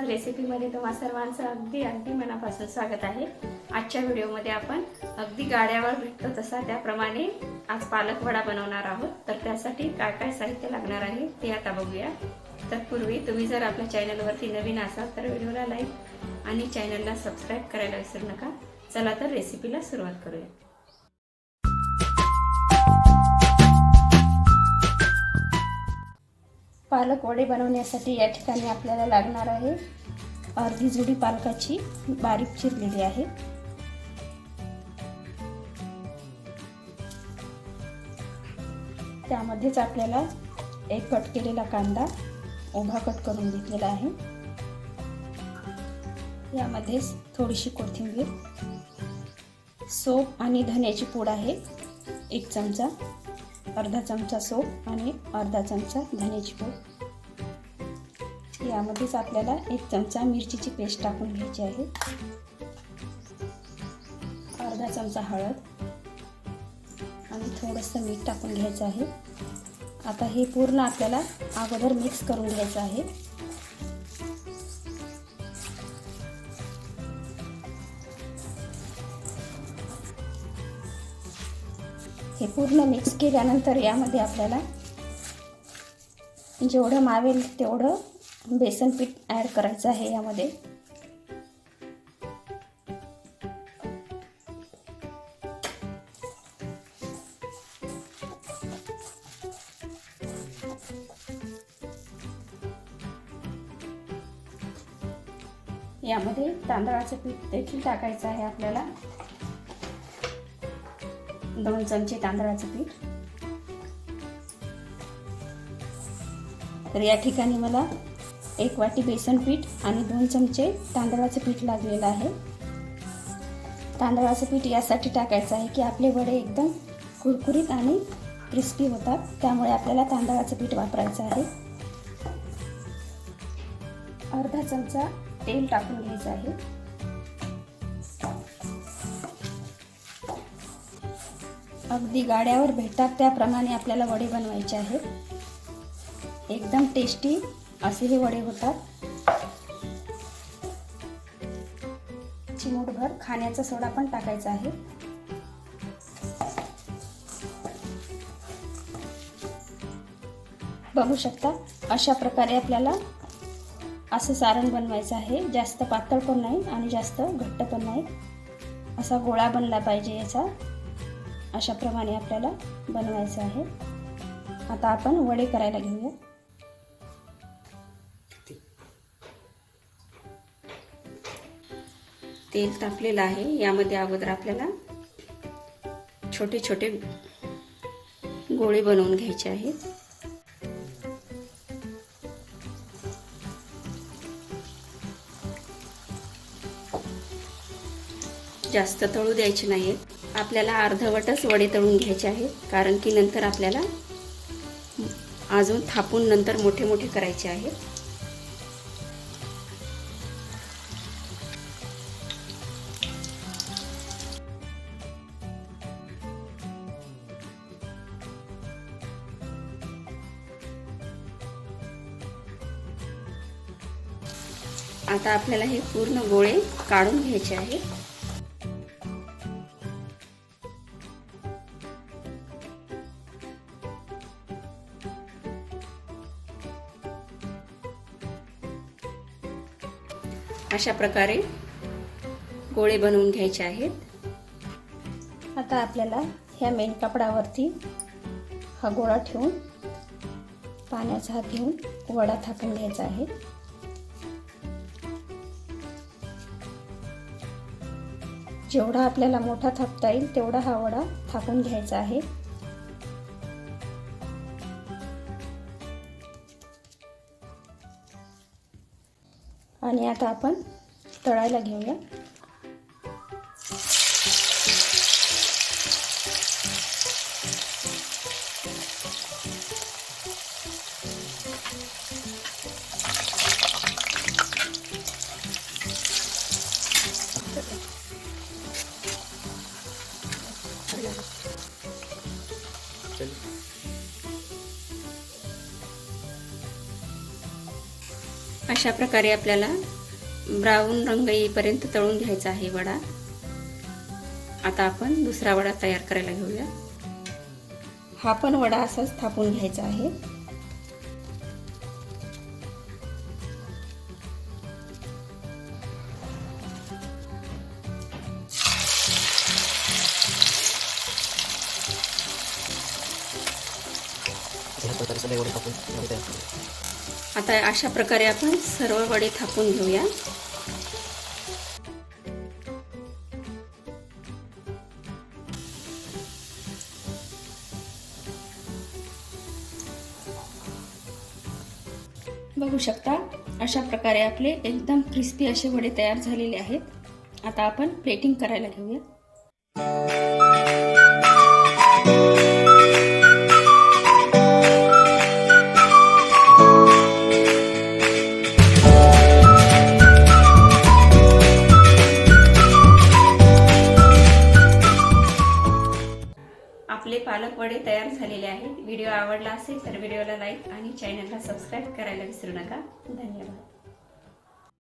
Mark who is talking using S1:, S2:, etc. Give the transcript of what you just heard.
S1: आज रेसिपीमध्ये तुम्हा सर्वांचं अगदी अगदी मनापासून स्वागत आहे. आजच्या व्हिडिओमध्ये आपण अगदी गाड्यावर भेटतो तसा त्याप्रमाणे आज पालक वडा बनवणार आहोत. तर त्यासाठी काय काय साहित्य लागणार आहे ते आता बघूया. तत्पूर्वी तुम्ही जर आपल्या चॅनलवरती नवीन असाल तर व्हिडिओला लाईक आणि चॅनलला सबस्क्राईब करायला विसरू नका. चला तर रेसिपीला सुरुवात करूया. पालक वडे बनवण्यासाठी या ठिकाणी आपल्याला लागणार आहे अर्धी जुडी पालकाची बारीक चिरलेली आहे. त्यामध्येच आपल्याला एक कट केलेला कांदा उभा कट करून घेतलेला आहे. यामध्येच थोडीशी कोथिंबीर सोप आणि धन्याची पूड आहे एक चमचा. अर्धा चमचा सोप आणि अर्धा चमचा धन्याची पूड यामध्येच आपल्याला एक चमचा मिरचीची पेस्ट टाकून घ्यायची आहे. अर्धा चमचा हळद आणि थोडंसं मीठ टाकून घ्यायचं आहे. आता हे पूर्ण आपल्याला अगोदर मिक्स करून घ्यायचं आहे. हे पूर्ण मिक्स केल्यानंतर यामध्ये आपल्याला जेवढं मावेल तेवढं बेसन पीठ ॲड करायचं आहे यामध्ये. यामध्ये तांदळाचं पीठ देखील टाकायचं आहे आपल्याला. दोन चमचे तांदळाचं पीठ. तर या ठिकाणी मला एक वाटी बेसन पीठ आणि दोन चमचे तांदळाचं पीठ लागलेलं आहे. तांदळाचं पीठ यासाठी टाकायचं आहे की आपले वडे एकदम कुरकुरीत आणि क्रिस्पी होतात त्यामुळे आपल्याला तांदळाचं पीठ वापरायचं आहे. अर्धा चमचा तेल टाकून घ्यायचं आहे. अगदी गाड्यावर भेटतात त्याप्रमाणे आपल्याला वडे बनवायचे आहेत. एकदम टेस्टी असे हे वडे होतात. चिमूटभर खाण्याचा सोडा पण टाकायचा आहे. बघू शकता अशा प्रकारे आपल्याला असं सारण बनवायचं आहे. जास्त पातळ पण नाही आणि जास्त घट्ट पण नाही. असा गोळा बनला पाहिजे याचा. अशाप्रमाणे आपल्याला बनवायचं आहे. आता आपण वडे करायला घेऊया. तेल तापलेलं आहे. यामध्ये अगोदर आपल्याला छोटे छोटे गोळे बनवून घ्यायचे आहेत. जास्त तळू द्यायचे नाहीत आपल्याला अर्धवटच वडे तळून घ्यायचे आहेत कारण की नंतर आपल्याला अजून थापून नंतर मोठे मोठे करायचे आहेत आता आपल्याला हे पूर्ण गोळे काढून घ्यायचे आहेत अशा प्रकारे गोळे बनवून घ्यायचे आहेत. आता आपल्याला ह्या मेन कापडावरती हा गोळा ठेवून पाण्याचा हात घेऊन वडा थापून घ्यायचा आहे. जेवढा आपल्याला मोठा थापता येईल तेवढा हा वडा थापून घ्यायचा आहे. आणि आता आपण तळायला घेऊया Thank you. अशा प्रकारे आपल्याला ब्राऊन रंग येईपर्यंत तळून घ्यायचा आहे वडा. आता आपण दुसरा वडा तयार करायला घेऊया. हा पण वडा असाच थापून घ्यायचा आहे.
S2: ह्या तयार
S1: आता अशा प्रकारे आपण सर्व वडे थापून घेऊया. बघू शकता अशा प्रकारे आपले एकदम क्रिस्पी असे वडे तयार झालेले आहेत. आता आपण प्लेटिंग करायला घेऊया. पालक वडे तयार झालेले आहेत. व्हिडिओ आवडला असेल तर व्हिडिओला लाईक आणि चॅनलला सबस्क्राईब करायला विसरू नका. धन्यवाद.